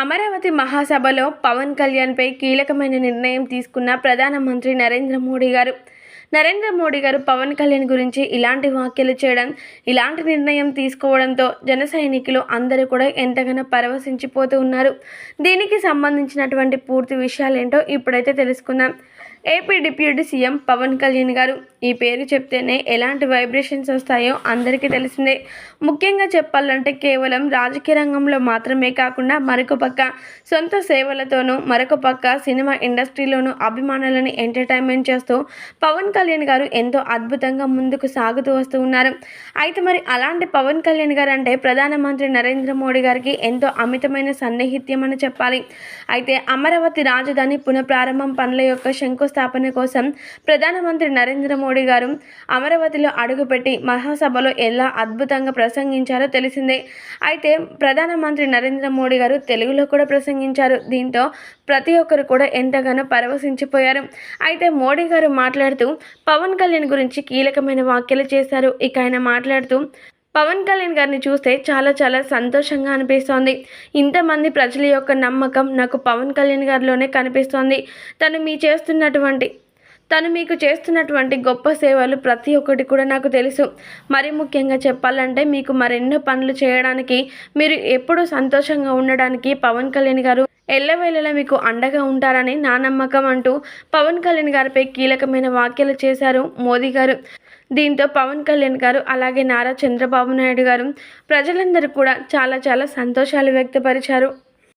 అమరావతి మహాసభలో పవన్ కళ్యాణ్పై కీలకమైన నిర్ణయం తీసుకున్న ప్రధానమంత్రి నరేంద్ర మోడీ గారు. నరేంద్ర మోడీ గారు పవన్ కళ్యాణ్ గురించి ఇలాంటి వ్యాఖ్యలు చేయడం ఇలాంటి నిర్ణయం తీసుకోవడంతో జన సైనికులు అందరూ కూడా ఎంతగానో పరవశించిపోతూ ఉన్నారు. దీనికి సంబంధించినటువంటి పూర్తి విషయాలేంటో ఇప్పుడైతే తెలుసుకుందాం. AP deputy CM Pawan Kalyan garu. ఈ పేరు చెప్తేనే ఎలాంటి వైబ్రేషన్స్ వస్తాయో అందరికీ తెలిసిందే. ముఖ్యంగా చెప్పాలంటే కేవలం రాజకీయ రంగంలో మాత్రమే కాకుండా మరొక పక్క సొంత సేవలతోనూ మరొక పక్క సినిమా ఇండస్ట్రీలోనూ అభిమానులను ఎంటర్టైన్మెంట్ చేస్తూ పవన్ కళ్యాణ్ గారు ఎంతో అద్భుతంగా ముందుకు సాగుతూ వస్తూ ఉన్నారు. అయితే మరి అలాంటి పవన్ కళ్యాణ్ గారు అంటే ప్రధానమంత్రి నరేంద్ర మోడీ గారికి ఎంతో అమితమైన సన్నిహిత్యం అని చెప్పాలి. అయితే అమరావతి రాజధాని పునఃప్రారంభం పనుల యొక్క స్థాపన కోసం ప్రధానమంత్రి నరేంద్ర మోడీ గారు అమరావతిలో అడుగుపెట్టి మహాసభలో ఎలా అద్భుతంగా ప్రసంగించారో తెలిసిందే. అయితే ప్రధానమంత్రి నరేంద్ర మోడీ గారు తెలుగులో కూడా ప్రసంగించారు. దీంతో ప్రతి ఒక్కరు కూడా ఎంతగానో పరవశించిపోయారు. అయితే మోడీ గారు మాట్లాడుతూ పవన్ కళ్యాణ్ గురించి కీలకమైన వ్యాఖ్యలు చేశారు. ఇక ఆయన మాట్లాడుతూ పవన్ కళ్యాణ్ గారిని చూస్తే చాలా చాలా సంతోషంగా అనిపిస్తోంది. ఇంతమంది ప్రజల యొక్క నమ్మకం నాకు పవన్ కళ్యాణ్ గారిలోనే కనిపిస్తోంది. తను మీ చేస్తున్నటువంటి తను మీకు చేస్తున్నటువంటి గొప్ప సేవలు ప్రతి ఒక్కటి కూడా నాకు తెలుసు. మరి ముఖ్యంగా చెప్పాలంటే మీకు మరెన్నో పనులు చేయడానికి మీరు ఎప్పుడూ సంతోషంగా ఉండడానికి పవన్ కళ్యాణ్ గారు ఎల్లవేళలా మీకు అండగా ఉంటారని నా నమ్మకం అంటూ పవన్ కళ్యాణ్ గారిపై కీలకమైన వ్యాఖ్యలు చేశారు మోదీ గారు. దీంతో పవన్ కళ్యాణ్ గారు అలాగే నారా చంద్రబాబు నాయుడు గారు ప్రజలందరూ కూడా చాలా చాలా సంతోషాలు వ్యక్తపరిచారు.